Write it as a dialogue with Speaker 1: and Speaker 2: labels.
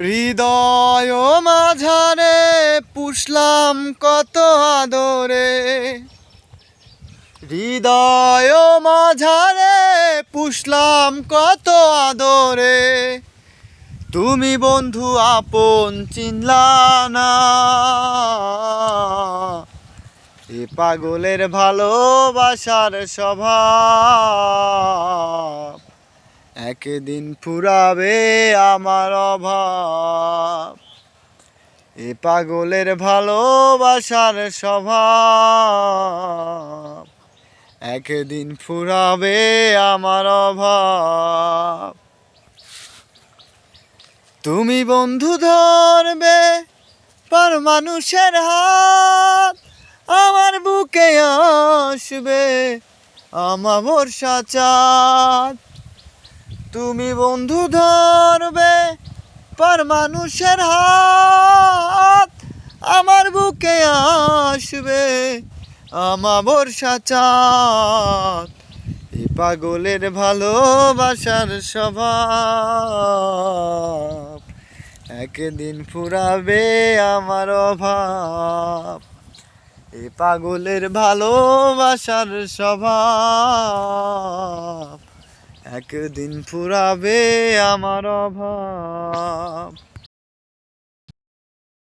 Speaker 1: হৃদয় মাঝারে পুষলাম কত আদরে। হৃদয় মাঝারে পুষলাম কত আদরে। তুমি বন্ধু আপন চিনলা না। এ পাগলের ভালোবাসার স্বভাব। একদিন ফুরাবে আমার অভাব। এ পাগলের ভালোবাসার স্বভাব। একদিন ফুরাবে আমার অভাব। তুমি বন্ধু ধরবে পর মানুষের হাত। আমার বুকে আসবে আমার ভরসা চাঁদ। তুমি বন্ধু ধরবে পর মানুষের হাত, আমার বুকে আসবে আমার ভরসা চাঁদ। এই পাগলের ভালোবাসার স্বভাব, একদিন ফুরাবে আমার অভাব। এ পাগলের ভালোবাসার স্বভাব একদিন ফুরাবে আমার অভাব।